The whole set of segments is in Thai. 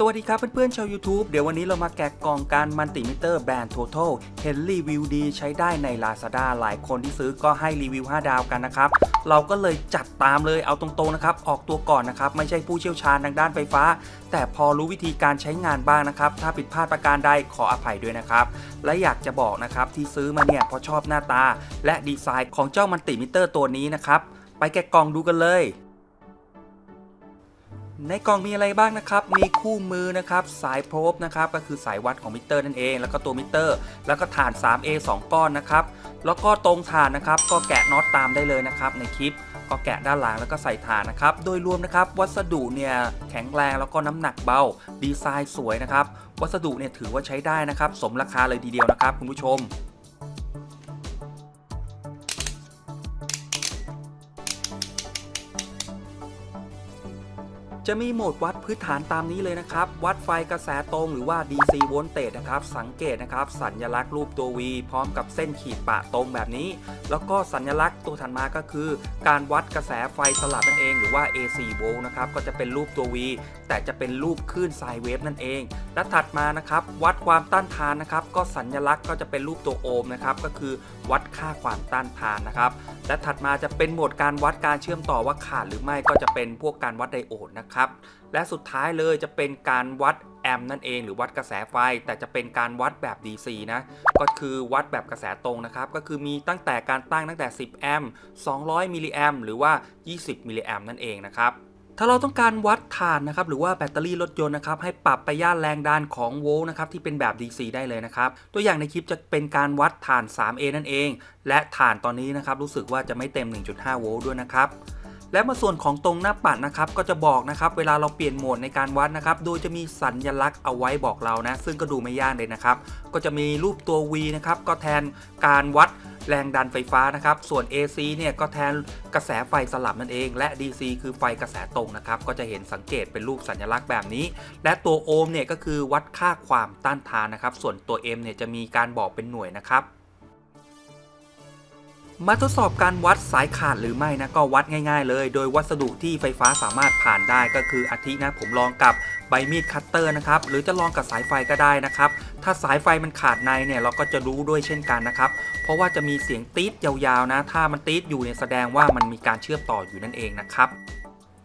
สวัสดีครับเพื่อนๆชาว YouTube เดี๋ยววันนี้เรามาแกะกล่องการมัลติมิเตอร์แบรนด์ Total เห็นรีวิวดีใช้ได้ใน Lazada หลายคนที่ซื้อก็ให้รีวิว 5 ดาวกันนะครับ เราก็เลยจัดตามเลยเอาตรงๆนะครับ ออกตัวก่อนนะครับ ไม่ใช่ผู้เชี่ยวชาญทางด้านไฟฟ้า แต่พอรู้วิธีการใช้งานบ้างนะครับ ถ้าผิดพลาดประการใดขออภัยด้วยนะครับ และอยากจะบอกนะครับที่ซื้อมาเนี่ยเพราะชอบหน้าตา และดีไซน์ของเจ้ามัลติมิเตอร์ตัวนี้นะครับไปแกะกล่องดูกันเลย ในกล่องมีอะไรบ้างนะครับ มีคู่มือนะครับ สายโพรบนะครับ ก็คือสายวัดของมิเตอร์นั่นเอง แล้วก็ตัวมิเตอร์ แล้วก็ฐาน 3A 2 ก้อนนะครับ แล้วก็ตรงฐานนะครับ ก็แกะน็อตตามได้เลยนะครับ ในคลิป ก็แกะด้านหลังแล้วก็ใส่ฐานนะครับ โดยรวมนะครับ วัสดุเนี่ยแข็งแรงแล้วก็น้ำหนักเบา ดีไซน์สวยนะครับ วัสดุเนี่ยถือว่าใช้ได้นะครับ สมราคาเลยทีเดียวนะครับ คุณผู้ชม จะมีโหมดวัดพื้นฐานตามนี้เลยนะครับ วัดไฟกระแสตรงหรือว่า DC voltage นะครับ สังเกตนะครับ สัญลักษณ์รูปตัว V พร้อมกับเส้นขีดปะตรงแบบนี้ แล้วก็สัญลักษณ์ตัวถัดมาก็คือ การวัดกระแสไฟสลับนั่นเอง หรือว่า AC volt นะครับ ก็จะเป็นรูปตัว V แต่จะเป็นรูปคลื่นไซน์เวฟนั่นเอง และถัดมานะครับ วัดความต้านทานนะครับ ก็สัญลักษณ์ก็จะเป็นรูปตัวโอห์มนะครับ ก็คือวัดค่าความต้านทานนะครับ และถัดมาจะเป็นโหมดการวัดการเชื่อมต่อว่าขาดหรือไม่ก็จะเป็นพวกการวัดไดโอดนะครับและสุดท้ายเลยจะเป็นการวัดแอมป์นั่นเองหรือวัดกระแสไฟ แต่จะเป็นการวัดแบบ DC นะ ก็คือวัดแบบกระแสตรงนะครับ ก็คือมีตั้งแต่การตั้งตั้งแต่ 10 แอมป์200 มิลลิแอมป์หรือว่า 20 มิลลิแอมป์นั่นเองนะครับถ้าเราต้องการวัดถ่านนะครับหรือว่าแบตเตอรี่รถยนต์นะครับให้ปรับไปย่านแรงดันของโวลต์นะครับที่เป็นแบบ DC ได้เลยนะครับตัวอย่างในคลิปจะเป็นการวัดถ่าน 3A นั่นเอง และถ่านตอนนี้นะครับรู้สึกว่าจะไม่เต็ม 1.5 โวลต์ด้วยนะครับ และมาส่วนของตรงหน้าปัดนะครับก็จะบอกนะครับเวลาเราเปลี่ยนโหมดในการวัดนะครับโดยจะมีสัญลักษณ์เอาไว้บอกเรานะ ซึ่งก็ดูไม่ยากเลยนะครับ ก็จะมีรูปตัว V นะครับก็แทนการวัดแรงดันไฟฟ้านะครับ ส่วน AC เนี่ยก็แทนกระแสไฟสลับนั่นเอง และ DC คือไฟกระแสตรงนะครับ ก็จะเห็นสังเกตเป็นรูปสัญลักษณ์แบบนี้ และตัวโอห์มเนี่ยก็คือวัดค่าความต้านทานนะครับ ส่วนตัว M เนี่ยจะมีการบอกเป็นหน่วยนะครับ มาทดสอบการวัดสายขาดหรือไม่นะก็วัดง่าย ๆ เลย โดยวัสดุที่ไฟฟ้าสามารถผ่านได้ก็คืออาทินะผมลองกับใบมีดคัตเตอร์นะครับหรือจะลองกับสายไฟก็ได้นะครับถ้าสายไฟมันขาดในเนี่ยเราก็จะรู้ด้วยเช่นกันนะครับเพราะว่าจะมีเสียงตี๊ดยาวๆนะ ถ้ามันตี๊ดอยู่เนี่ยแสดงว่ามันมีการเชื่อมต่ออยู่นั่นเองนะครับ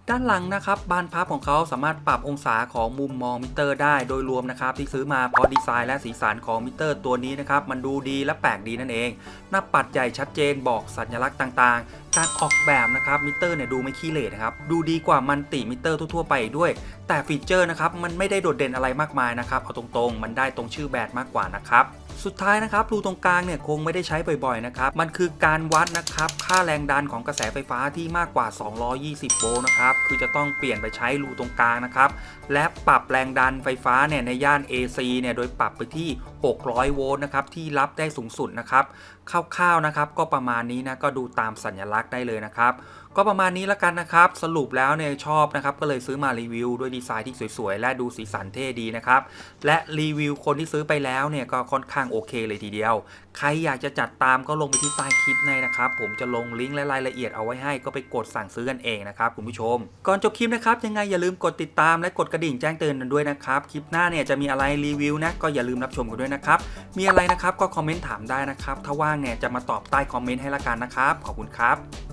ด้านหลังนะครับบานพับของเขาสามารถปรับองศาของมุมมองมิเตอร์ได้โดยรวมนะครับที่ซื้อมาเพราะดีไซน์และสีสันของมิเตอร์ตัวนี้นะครับมันดูดีและแปลกดีนั่นเอง หน้าปัดใหญ่ชัดเจนบอกสัญลักษณ์ต่างๆ การออกแบบนะครับมิเตอร์เนี่ยดูไม่ขี้เหร่นะครับดูดีกว่ามันติมิเตอร์ทั่วๆไปด้วย แต่ฟีเจอร์นะครับมันไม่ได้โดดเด่นอะไรมากมายนะครับเอาตรงๆ มันได้ตรงชื่อแบรนด์มากกว่านะครับ สุดท้ายนะครับรูตรงกลางเนี่ยคงไม่ได้ใช้บ่อยๆนะครับมันคือการวัดนะครับค่าแรงดันของกระแสไฟฟ้าที่มากกว่า 220 โวลต์นะครับคือจะต้องเปลี่ยนไปใช้รูตรงกลางนะครับและปรับแรงดันไฟฟ้าเนี่ยในย่าน AC เนี่ยโดยปรับไปที่ 600 โวลต์นะครับที่รับได้สูงสุดนะครับคร่าวๆนะครับก็ประมาณนี้นะก็ดูตามสัญลักษณ์ได้เลยนะครับก็ประมาณนี้แล้วกันนะครับ สรุปแล้วเนี่ยชอบนะครับก็เลยซื้อมารีวิวด้วยดีไซน์ที่สวยๆ และดูสีสันเท่ดีนะครับ และรีวิวคนที่ซื้อไปแล้วเนี่ยก็ค่อนข้างโอเคเลยทีเดียว ใครอยากจะจัดตามก็ลงไปที่ใต้คลิปในนะครับ ผมจะลงลิงก์และรายละเอียดเอาไว้ให้ก็ไปกดสั่งซื้อกันเองนะครับคุณผู้ชม ก่อนจบคลิปนะครับยังไงอย่าลืมกดติดตามและกดกระดิ่งแจ้งเตือนกันด้วยนะครับคลิปหน้าเนี่ยจะมีอะไรรีวิวนะก็อย่าลืมรับชมกันด้วยนะครับ มีอะไรนะครับก็คอมเมนต์ถามได้นะครับ ถ้าว่างเนี่ยจะมาตอบใต้คอมเมนต์ให้ละกันนะครับ ขอบคุณครับ